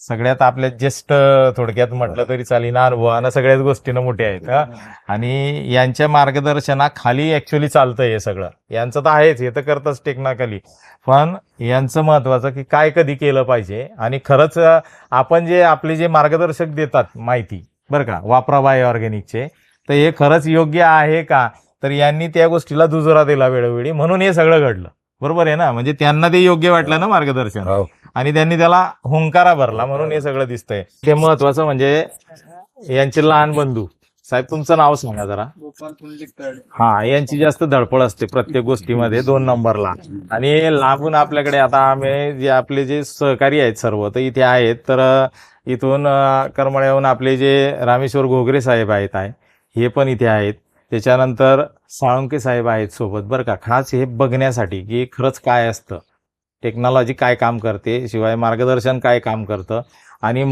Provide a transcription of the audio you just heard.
सगळ्यात आपल्या ज्येष्ठ थोडक्यात म्हटलं तरी चालीन अनुभवानं सगळ्याच गोष्टीनं मोठे आहेत आणि यांच्या मार्गदर्शनाखाली ऍक्च्युली चालतं हे सगळं. यांचं तर आहेच हे तर करतच टेक्निकली पण यांचं महत्वाचं की काय कधी केलं पाहिजे आणि खरंच आपण जे आपले जे मार्गदर्शक देतात माहिती बरं का वापरा बाय ऑर्गॅनिकचे तर हे खरंच योग्य आहे का? तर यांनी त्या गोष्टीला दुजोरा दिला वेळोवेळी. म्हणून हे सगळं घडलं. बरोबर आहे ना? म्हणजे त्यांना ते योग्य वाटलं ना मार्गदर्शन. हो. आणि त्यांनी त्याला हुंकारा भरला म्हणून हे सगळं दिसतंय. ते महत्वाचं म्हणजे यांचे लहान बंधू. साहेब तुमचं नाव सांगा जरा. हा यांची जास्त धडपड असते प्रत्येक गोष्टीमध्ये दोन नंबरला. आणि लांबून आपल्याकडे आता आम्ही जे आपले जे सहकारी आहेत सर्व तर इथे आहेत तर इथून करमाळ्याहून आपले जे रामेश्वर घोगरे साहेब आहेत आहे हे पण इथे आहेत. त्याच्यानंतर साळुंके साहेब आहेत सोबत बरं का. खास हे बघण्यासाठी की खरंच काय असतं. टेक्नॉलॉजी काय काम करते शिवाय मार्गदर्शन काय काम करतं आणि